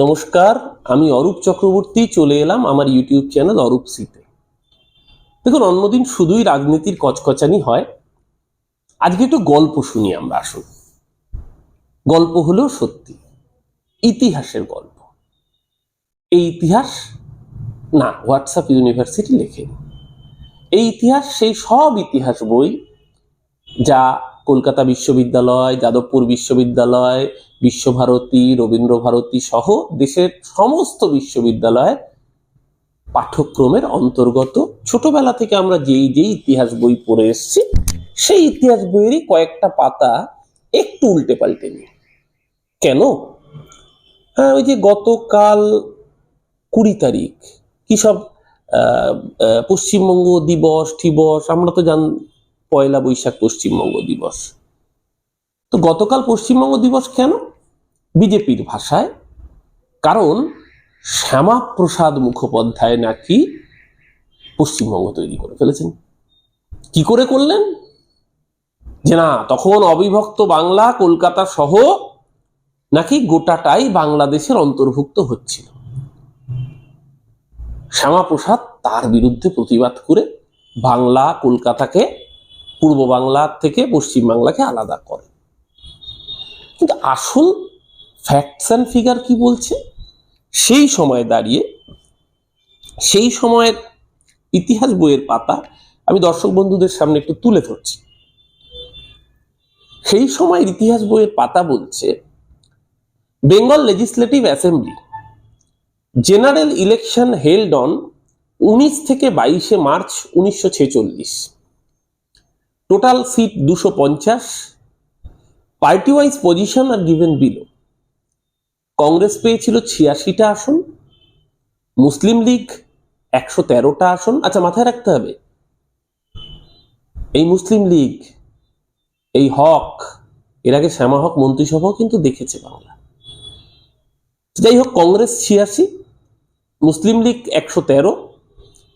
নমস্কার, আমি অরূপ চক্রবর্তী, চলে এলাম আমার ইউটিউব চ্যানেল অরূপ সিতে। দেখুন, অন্যদিন শুধুই রাজনীতির কচকচানি হয়। আজকে একটু গল্প শুনি আমরা, আসুন। গল্প হলেও সত্যি, ইতিহাসের গল্প। এই ইতিহাস না, হোয়াটসঅ্যাপ ইউনিভার্সিটি লেখেনি। এই ইতিহাস, সেই সব ইতিহাস বই যা কলকাতা বিশ্ববিদ্যালয়, যাদবপুর বিশ্ববিদ্যালয়, বিশ্বভারতী রবীন্দ্র ভারতী সহ দেশের সমস্ত বিশ্ববিদ্যালয়ে পাঠ্যক্রমের অন্তর্গত। ছোটবেলা থেকে আমরা যেই যেই ইতিহাস বই পড়ে এসেছি, সেই ইতিহাস বইয়েরই কয়েকটা পাতা একটু উল্টে পাল্টে নিই। কেন? হ্যাঁ ওই যে গতকাল কুড়ি তারিখ, কি সব পশ্চিমবঙ্গ দিবস টিবস আমরা তো জান পয়লা বৈশাখ পশ্চিমবঙ্গ দিবস। তো গতকাল পশ্চিমবঙ্গ দিবস কেন? বিজেপির ভাষায়। কারণ শ্যামাপ্রসাদ মুখোপাধ্যায় নাকি পশ্চিমবঙ্গ তৈরি করে ফেলেছেন। কি করে করলেন? যে না, তখন অবিভক্ত বাংলা কলকাতা সহ নাকি গোটাটাই বাংলাদেশের অন্তর্ভুক্ত হচ্ছিল। শ্যামাপ্রসাদ তার বিরুদ্ধে প্রতিবাদ করে বাংলা কলকাতাকে পূর্ব বাংলা থেকে পশ্চিম বাংলাকে আলাদা করে। কিন্তু আসল ফ্যাক্টস অ্যান্ড ফিগার কি বলছে? সেই সময় দাঁড়িয়ে, সেই সময়ের ইতিহাস বইয়ের পাতা আমি দর্শক বন্ধুদের সামনে একটু তুলে ধরছি। সেই সময়ের ইতিহাস বইয়ের পাতা বলছে, Bengal legislative assembly general election held on উনিশ থেকে বাইশে মার্চ উনিশশো ছেচল্লিশ। টোটাল সিট দুশো পঞ্চাশ party wise position are given below Congress পেয়েছিল ছিয়াশিটা আসন মুসলিম লীগ একশো তেরোটা আসন। আচ্ছা মাথায় রাখতে হবে, এই মুসলিম লীগ এই হক, এর আগে শ্যামা হক মন্ত্রিসভাও কিন্তু দেখেছে বাংলা। যাই হোক কংগ্রেস ছিয়াশি মুসলিম লীগ একশো তেরো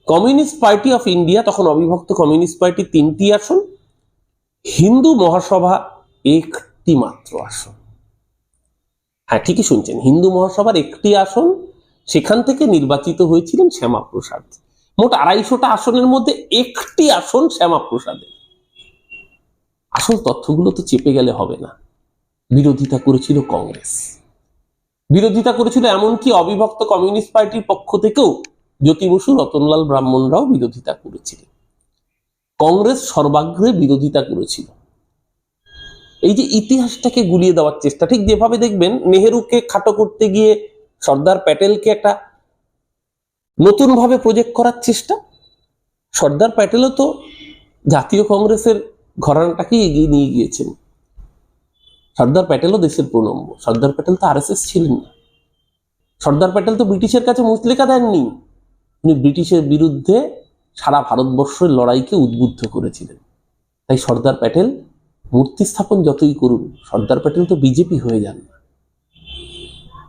কমিউনিস্ট পার্টি অফ ইন্ডিয়া তখন অবিভক্ত কমিউনিস্ট পার্টি তিনটি আসন হিন্দু মহাসভা একটি মাত্র আসন। হ্যাঁ ঠিকই শুনছেন, হিন্দু মহাসভার একটি আসন সেখান থেকে নির্বাচিত হয়েছিলেন শ্যামাপ্রসাদ। মোট আড়াইশোটা আসনের মধ্যে একটি আসন শ্যামাপ্রসাদের। আসল তথ্যগুলো তো চেপে গেলে হবে না। বিরোধিতা করেছিল কংগ্রেস। বিরোধিতা করেছিল এমনকি অবিভক্ত কমিউনিস্ট পার্টির পক্ষ থেকেও জ্যোতি বসু রতনলাল, ব্রাহ্মণরাও বিরোধিতা করেছিলেন। কংগ্রেস সর্বাগ্রে বিরোধিতা করেছিল। এই যে ইতিহাসটাকে গুলিয়ে দেওয়ার চেষ্টা, ঠিক যেভাবে দেখবেন নেহেরুকে খাটো করতে গিয়ে সর্দার প্যাটেলকে একটা নতুন ভাবে প্রজেক্ট করার চেষ্টা, সর্দার প্যাটেলও তো জাতীয় কংগ্রেসের ঘরানাটাকেই এগিয়ে নিয়ে গিয়েছেন। সর্দার প্যাটেলও দেশের প্রণম্য সর্দার প্যাটেল তো আরএসএস ছিলেন না। সর্দার প্যাটেল তো ব্রিটিশের কাছে মুসলিকা দেননি। উনি ব্রিটিশের বিরুদ্ধে সারা ভারতবর্ষের লড়াইকে উদ্বুদ্ধ করেছিলেন। তাই সর্দার প্যাটেল মূর্তি স্থাপন যতই করুন, সর্দার প্যাটেল তো বিজেপি হয়ে যান। না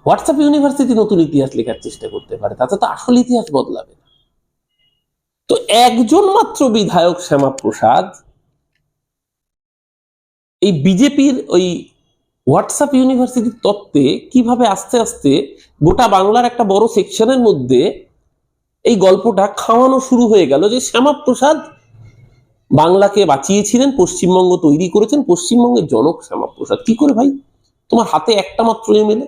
হোয়াটসঅ্যাপ ইউনিভার্সিটি নতুন ইতিহাস লেখার চেষ্টা করতে পারে, তাতে তো আসল ইতিহাস বদলাবে না। তো একজন মাত্র বিধায়ক শ্যামাপ্রসাদ এই বিজেপির ওই হোয়াটসঅ্যাপ ইউনিভার্সিটির তত্ত্বে কীভাবে আস্তে আস্তে গোটা বাংলার একটা বড় সেকশনের মধ্যে এই গল্পটা খাওয়ানো শুরু হয়ে গেল যে শ্যামাপ্রসাদ বাংলাকে বাঁচিয়েছিলেন, পশ্চিমবঙ্গ তৈরি করেছেন, পশ্চিমবঙ্গের জনক শ্যামাপ্রসাদ। কি করে ভাই? তোমার হাতে একটা মাত্র এমএলএ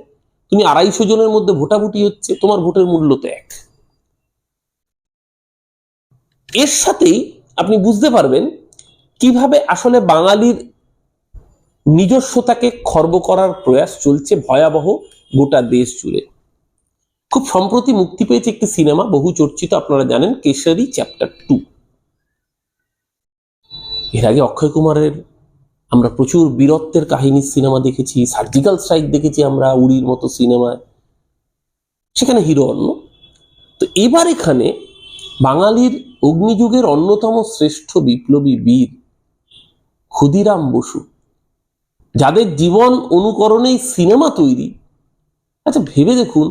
তুমি আড়াইশো জনের মধ্যে ভোটাভুটি হচ্ছে, তোমার ভোটের মূল্য তো এক। এর সাথেই আপনি বুঝতে পারবেন কীভাবে আসলে বাঙালির নিজস্বতাকে খর্ব করার প্রয়াস চলছে ভয়াবহ গোটা দেশ জুড়ে। খুব সম্প্রতি মুক্তি পেয়েছে একটি সিনেমা, বহু চর্চিত আপনারা জানেন, কেশরী চ্যাপ্টার টু এর আগে অক্ষয় কুমারের আমরা প্রচুর বীরত্বের কাহিনীর সিনেমা দেখেছি, সার্জিক্যাল স্ট্রাইক দেখেছি আমরা উড়ির মতো সিনেমায়, সেখানে হিরো অন্য। তো এবার এখানে বাঙালির অগ্নিযুগের অন্যতম শ্রেষ্ঠ বিপ্লবী বীর ক্ষুদিরাম বসু, যাদের জীবন অনুকরণেই সিনেমা তৈরি। আচ্ছা ভেবে দেখুন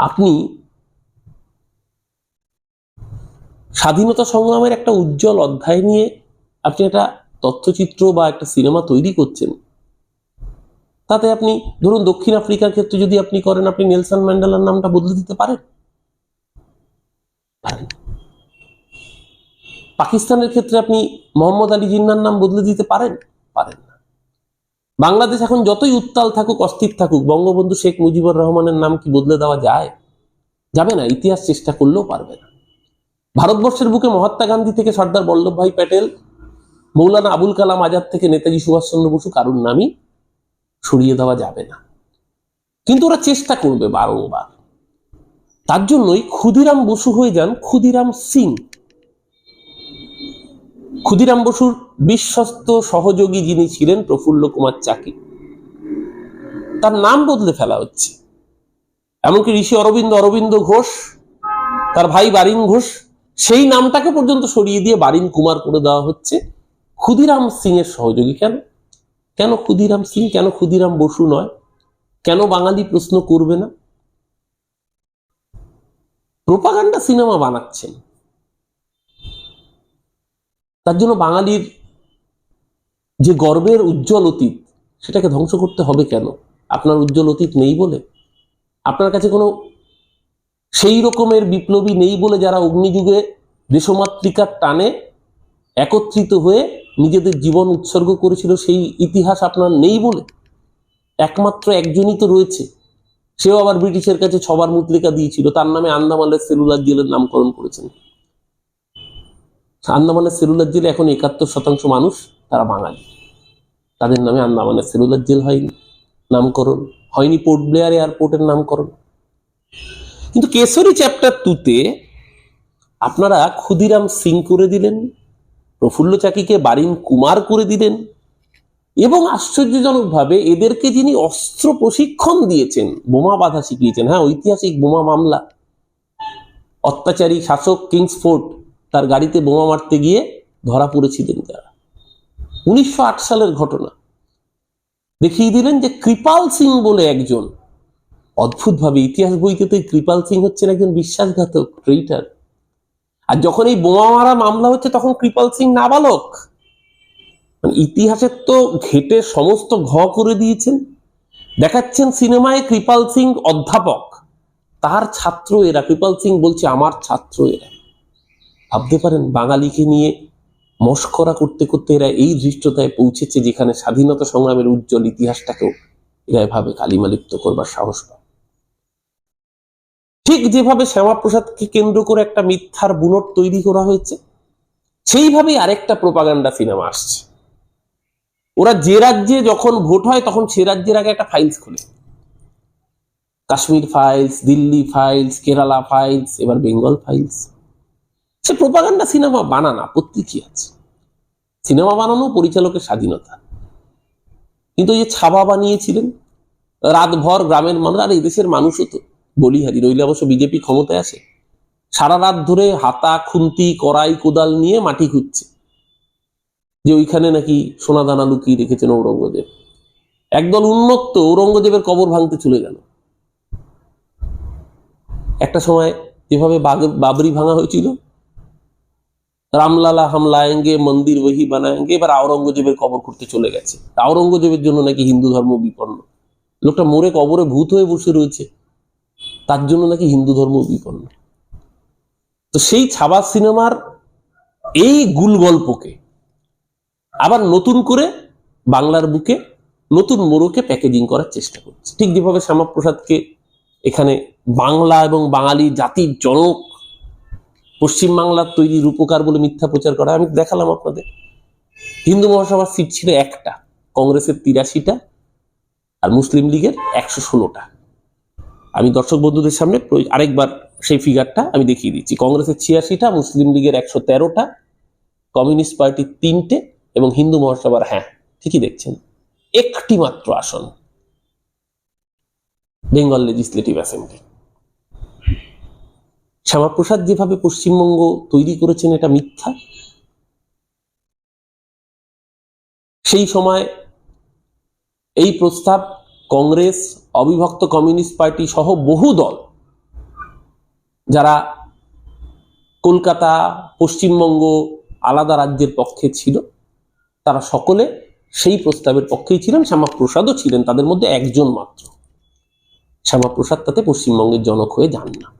আপনি স্বাধীনতা সংগ্রামের একটা উজ্জ্বল অধ্যায় নিয়ে আপনি একটা তথ্যচিত্র বা একটা সিনেমা তৈরি করছেন, তাতে আপনি ধরুন দক্ষিণ আফ্রিকার ক্ষেত্রে যদি আপনি করেন, আপনি নেলসন ম্যান্ডেলার নামটা বদলে দিতে পারেন। পাকিস্তানের ক্ষেত্রে আপনি মোহাম্মদ আলী জিন্নার নাম বদলে দিতে পারেন? পারেন। বাংলাদেশ এখন যতই উত্তাল থাকুক, অস্থির থাকুক, বঙ্গবন্ধু শেখ মুজিবুর রহমানের নাম কি বদলে দেওয়া যায়? যাবে না, ইতিহাস চেষ্টা করলেও পারবে না। ভারতবর্ষের বুকে মহাত্মা গান্ধী থেকে সর্দার বল্লভভাই প্যাটেল, মৌলানা আবুল কালাম আজাদ থেকে নেতাজি সুভাষচন্দ্র বসু কারুর নামই সরিয়ে দেওয়া যাবে না। কিন্তু ওরা চেষ্টা করবে বারংবার। তার জন্যই ক্ষুদিরাম বসু হয়ে যান ক্ষুদিরাম সিং। ক্ষুদিরাম বসুর বিশ্বস্ত সহযোগী যিনি ছিলেন প্রফুল্ল কুমার চাকি। তার নাম বদলে ফেলা হচ্ছে। এমনকি ঋষি অরবিন্দ অরবিন্দ ঘোষ, তার ভাই বারিন ঘোষ, সেই নামটাকে পর্যন্ত সরিয়ে দিয়ে বারিন কুমার করে দেওয়া হচ্ছে। ক্ষুদিরাম সিং এর সহযোগী কেন? কেন ক্ষুদিরাম সিং? কেন ক্ষুদিরাম বসু নয়? কেন বাঙালি প্রশ্ন করবে না? প্রোপাগান্ডা সিনেমা বানাচ্ছেন। তার জন্য বাঙালির যে গর্বের উজ্জ্বল অতীত, সেটাকে ধ্বংস করতে হবে কেন? আপনার উজ্জ্বল অতীত নেই বলে? আপনার কাছে কোনো সেই রকমের বিপ্লবী নেই বলে যারা অগ্নিযুগে দেশমাতৃকার টানে একত্রিত হয়ে নিজেদের জীবন উৎসর্গ করেছিল, সেই ইতিহাস আপনার নেই বলে? একমাত্র একজনই তো রয়েছে। সেও আবার ব্রিটিশের কাছে ছবার মুদ্রিকা দিয়েছিল। তার নামে আন্দামানের সেলুলার জেলের নামকরণ করেছেন। আন্দামানের সেলুলার জেলে এখন একাত্তর শতাংশ মানুষ তারা বাঙালি। তাদের নামে আন্দামানের সেলুলার জেল হয়নি, নামকরণ হয়নি পোর্ট ব্লেয়ার এয়ারপোর্টের নামকরণ। কিন্তু কেশরী চ্যাপ্টার টুতে আপনারা ক্ষুদিরাম সিং করে দিলেন, প্রফুল্ল চাকিকে বারিন কুমার করে দিলেন, এবং আশ্চর্যজনকভাবে এদেরকে যিনি অস্ত্র প্রশিক্ষণ দিয়েছেন, বোমা বাধা শিখিয়েছেন হ্যাঁ ঐতিহাসিক বোমা মামলা। অত্যাচারী শাসক কিংসফোর্ড তার গাড়িতে বোমা মারতে গিয়ে ধরা পড়েছিলেন যারা উনিশশো আট সালের ঘটনা। দেখিয়ে দিলেন যে কৃপাল সিং বলে একজন অদ্ভুতভাবে ইতিহাস বইতে তো কৃপাল সিং হচ্ছেন একজন বিশ্বাসঘাতক ট্রেইটার আর যখন এই বোমা মারা মামলা হচ্ছে, তখন কৃপাল সিং নাবালক। মানে ইতিহাসের তো ঘেটে সমস্ত ঘ করে দিয়েছেন। দেখাচ্ছেন সিনেমায় কৃপাল সিং অধ্যাপক। তার ছাত্র এরা। কৃপাল সিং বলছে, আমার ছাত্র এরা। ভাবতে পারেন, বাঙালিকে নিয়ে মস্করা করতে করতে এরা এই ধৃষ্টতায় পৌঁছেছে যেখানে স্বাধীনতা সংগ্রামের উজ্জ্বল ইতিহাসটাকেও এরা এভাবে কালিমালিপ্ত করবার সাহস পায়। ঠিক যেভাবে শ্যামাপ্রসাদকে কেন্দ্র করে একটা মিথ্যার বুনট তৈরি করা হয়েছে, সেইভাবেই আরেকটা প্রোপাগান্ডা সিনেমা আসছে। ওরা যে রাজ্যে যখন ভোট হয়, তখন সে রাজ্যের আগে একটা ফাইলস খোলে। Kashmir files Delhi files Kerala files এবার বেঙ্গল ফাইলস সে প্রোপাগান্ডা সিনেমা বানান আপত্তি কি আছে। সিনেমা বানানো পরিচালকের স্বাধীনতা। কিন্তু ওই যে ছাবা বানিয়েছিলেন, রাতভর গ্রামের মানুষ, আর এদেশের মানুষও তো বলিহারি, রইলে অবশ্য বিজেপি ক্ষমতায় আসে। সারা রাত ধরে হাতা, খুন্তি, কড়াই, কোদাল নিয়ে মাটি খুঁজছে। যে ওইখানে নাকি সোনা দানা লুকিয়ে রেখেছেন ঔরঙ্গজেব। একদল উন্মত্ত ঔরঙ্গজেবের কবর ভাঙতে চলে গেল। একটা সময় যেভাবে বাবরি ভাঙা হয়েছিল। রামলালা হামলায়েঙ্গে, মন্দির ওহি বানায়েঙ্গে, এবার আওরঙ্গজেবের কবর করতে চলে গেছে। আওরঙ্গজেবের জন্য নাকি হিন্দু ধর্ম বিপন্ন। লোকটা মরে কবরে ভূত হয়ে বসে রয়েছে। তার জন্য নাকি হিন্দু ধর্ম বিপন্ন। তো সেই ছাবা সিনেমার এই গুল গল্পকে আবার নতুন করে বাংলার বুকে, নতুন মোড়কে প্যাকেজিং করার চেষ্টা করছে। ঠিক যেভাবে শ্যামাপ্রসাদকে এখানে বাংলা এবং বাঙালি জাতির জনক পশ্চিমবাংলার তৈরি রূপকার বলে মিথ্যা প্রচার করা, আমি দেখালাম আপনাদের। হিন্দু মহাসভার সিট ছিল একটা, কংগ্রেসের তিরাশিটা আর মুসলিম লীগের একশো ষোলোটা। আমি দর্শক বন্ধুদের সামনে আরেকবার সেই ফিগারটা আমি দেখিয়ে দিচ্ছি। কংগ্রেসের ছিয়াশিটা, মুসলিম লীগের একশো তেরোটা, কমিউনিস্ট পার্টির তিনটে এবং হিন্দু মহাসভার হ্যাঁ ঠিকই দেখছেন একটি মাত্র আসন বেঙ্গল লেজিসলেটিভ অ্যাসেম্বলি শ্যামাপ্রসাদ যেভাবে পশ্চিমবঙ্গ তৈরি করেছেন, এটা মিথ্যা। সেই সময় এই প্রস্তাব কংগ্রেস, অবিভক্ত কমিউনিস্ট পার্টি সহ বহু দল, যারা কলকাতা, পশ্চিমবঙ্গ আলাদা রাজ্যের পক্ষে ছিল, তারা সকলে সেই প্রস্তাবের পক্ষেই ছিলেন, শ্যামাপ্রসাদও ছিলেন, তাদের মধ্যে একজন মাত্র। শ্যামাপ্রসাদ তাতে পশ্চিমবঙ্গের জনক হয়ে যান না।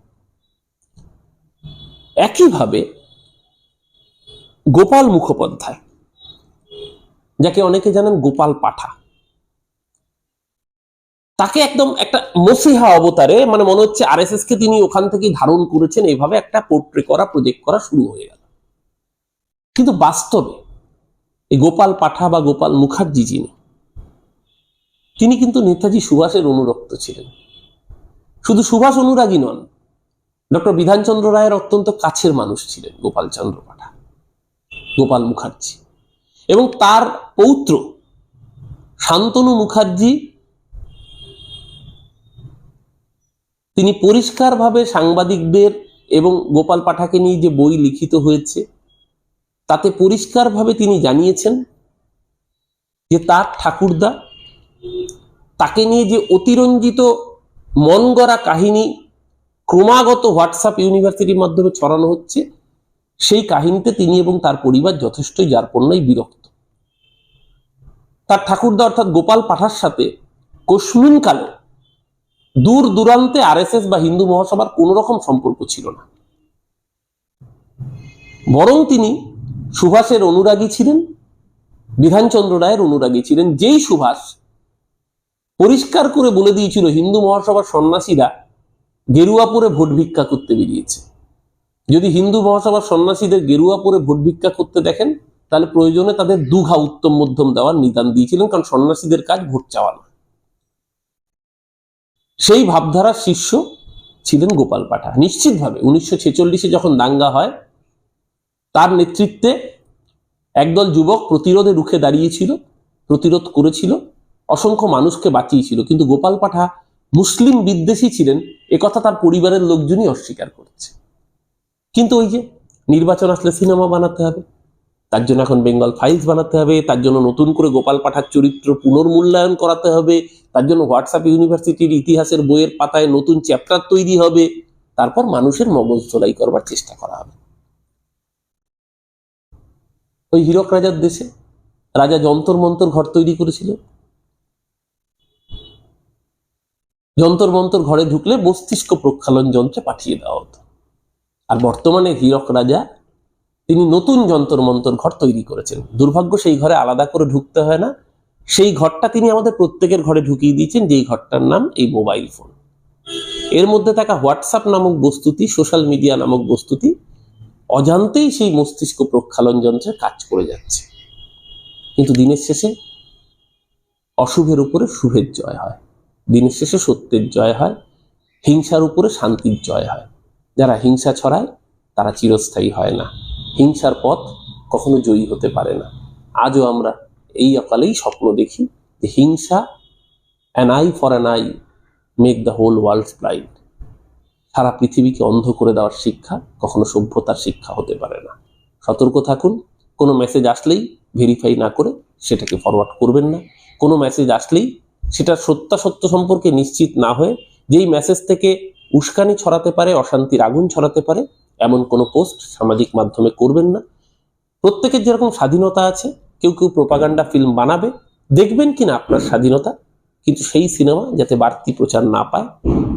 একইভাবে গোপাল মুখোপাধ্যায়, যাকে অনেকে জানেন গোপাল পাঠা, তাকে একদম একটা মসিহা অবতারে মানে মনে হচ্ছে আর কে তিনি ওখান থেকেই ধারণ করেছেন, এইভাবে একটা পোর্ট্রে করা প্রজেক্ট করা শুরু হয়ে গেল। কিন্তু বাস্তবে এই গোপাল পাঠা বা গোপাল মুখার্জি যিনি, তিনি কিন্তু নেতাজি সুভাষের অনুরক্ত ছিলেন। শুধু সুভাষ অনুরাগী নন ডক্টর বিধানচন্দ্র রায়ের অত্যন্ত কাছের মানুষ ছিলেন গোপাল চন্দ্র পাঠা, গোপাল মুখার্জি। এবং তার পৌত্র শান্তনু মুখার্জি, তিনি পরিষ্কারভাবে সাংবাদিকদের এবং গোপাল পাঠাকে নিয়ে যে বই লিখিত হয়েছে, তাতে পরিষ্কারভাবে তিনি জানিয়েছেন যে তার ঠাকুরদা তাকে নিয়ে যে অতিরঞ্জিত মন গড়া কাহিনী ক্রমাগত হোয়াটসঅ্যাপ ইউনিভার্সিটির মাধ্যমে ছড়ানো হচ্ছে। সেই কাহিনীতে তিনি এবং তার পরিবার যথেষ্টই যারপণ্যই বিরক্ত। তার ঠাকুরদা অর্থাৎ গোপাল পাঠার সাথে কশ্মিন কালে দূর দূরান্তে আরএসএস বা হিন্দু মহাসভার কোন রকম সম্পর্ক ছিল না। বরং তিনি সুভাষের অনুরাগী ছিলেন, বিধানচন্দ্র রায়ের অনুরাগী ছিলেন। যেই সুভাষ পরিষ্কার করে বলে দিয়েছিল হিন্দু মহাসভার সন্ন্যাসীরা গেরুয়া পরে ভোট ভিক্ষা করতে বেরিয়েছে। যদি হিন্দু মহাসভার সন্ন্যাসীদের গেরুয়া পরে ভোট ভিক্ষা করতে দেখেন, তাহলে প্রয়োজনে তাদের দুঘা উত্তম মধ্যম দেওয়ার নিদান দিয়েছিলেন, কারণ সন্ন্যাসীদের কাজ ভোট চাওয়া না সেই ভাবধারার শিষ্য ছিলেন গোপাল পাঠা। নিশ্চিতভাবে উনিশশো ছেচল্লিশে যখন দাঙ্গা হয়, তার নেতৃত্বে একদল যুবক প্রতিরোধে রুখে দাঁড়িয়েছিল, প্রতিরোধ করেছিল, অসংখ্য মানুষকে বাঁচিয়েছিল, কিন্তু গোপাল পাঠা মুসলিম বিদ্বেষী ছিলেন একথা তার পরিবারের লোকজনই অস্বীকার করছে। কিন্তু ওই যে, নির্বাচন আসলে সিনেমা বানাতে হবে, তার জন্য এখন বেঙ্গল ফাইলস বানাতে হবে, তার জন্য নতুন করে গোপাল পাঠার চরিত্র পুনর্মূল্যায়ন করাতে হবে, তার জন্য হোয়াটসঅ্যাপ ইউনিভার্সিটির ইতিহাসের বইয়ের পাতায় নতুন চ্যাপ্টার তৈরি হবে, তারপর মানুষের মগজ ধোলাই করবার চেষ্টা করা হবে। ওই হীরক রাজার দেশে রাজা যন্তর মন্তর ঘর তৈরি করেছিল যন্তর মন্তর ঘরে ঢুকলে মস্তিষ্ক প্রক্ষালন যন্ত্রে পাঠিয়ে দেওয়া হতো। আর বর্তমানে হীরক রাজা, তিনি নতুন যন্তর মন্তর ঘর তৈরি করেছেন। দুর্ভাগ্য সেই ঘরে আলাদা করে ঢুকতে হয় না। সেই ঘরটা তিনি আমাদের প্রত্যেকের ঘরে ঢুকিয়ে দিয়েছেন, যেই ঘরটার নাম এই মোবাইল ফোন। এর মধ্যে থাকা হোয়াটসঅ্যাপ নামক বস্তুটি, সোশ্যাল মিডিয়া নামক বস্তুটি অজান্তেই সেই মস্তিষ্ক প্রক্ষালন যন্ত্রে কাজ করে যাচ্ছে। কিন্তু দিনের শেষে অশুভের উপরে শুভের জয় হয়। দিনের শেষে সত্যের জয় হয়, হিংসার উপরে শান্তির জয় হয়। যারা হিংসা ছড়ায়, তারা চিরস্থায়ী হয় না। হিংসার পথ কখনো জয়ী হতে পারে না। আজও আমরা এই অকালেই স্বপ্ন দেখি যে হিংসা an eye for an eye make the whole world blind সারা পৃথিবীকে অন্ধ করে দেওয়ার শিক্ষা কখনো সভ্যতার শিক্ষা হতে পারে না। সতর্ক থাকুন, কোনো মেসেজ আসলেই ভেরিফাই না করে সেটাকে ফরওয়ার্ড করবেন না। কোনো মেসেজ আসলেই সেটার সত্যাসত্য সম্পর্কে নিশ্চিত না হয়ে যেই মেসেজ থেকে উস্কানি ছড়াতে পারে, অশান্তির আগুন ছড়াতে পারে, এমন কোনো পোস্ট সামাজিক মাধ্যমে করবেন না। প্রত্যেকের যেরকম স্বাধীনতা আছে, কেউ কেউ প্রোপাগান্ডা ফিল্ম বানাবে, দেখবেন কিনা আপনার স্বাধীনতা, কিন্তু সেই সিনেমা যাতে বাড়তি প্রচার না পায়,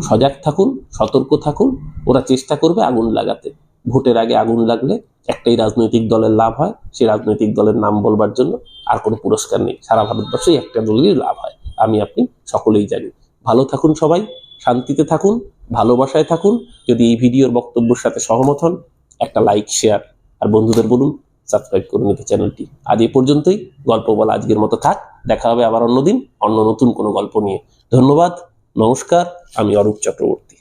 সজাগ থাকুন, সতর্ক থাকুন, ওরা চেষ্টা করবে আগুন লাগাতে। ভোটের আগে আগুন লাগলে একটাই রাজনৈতিক দলের লাভ হয়, সেই রাজনৈতিক দলের নাম বলবার জন্য আর কোনো পুরস্কার নেই। সারা ভারতবর্ষেই একটা দলেরই লাভ হয়। আমি আপনি সকলেই জানি। ভালো থাকুন সবাই, শান্তিতে থাকুন, ভালোবাসায় থাকুন। যদি এই ভিডিওর বক্তব্যের সাথে সহমত হন, একটা লাইক শেয়ার আর বন্ধুদের বলুন সাবস্ক্রাইব করে নিতে চ্যানেলটি আজ এই পর্যন্তই, গল্প বলা আজকের মতো থাক। দেখা হবে আবার অন্যদিন, অন্য নতুন কোনো গল্প নিয়ে। ধন্যবাদ, নমস্কার, আমি অরূপ চক্রবর্তী।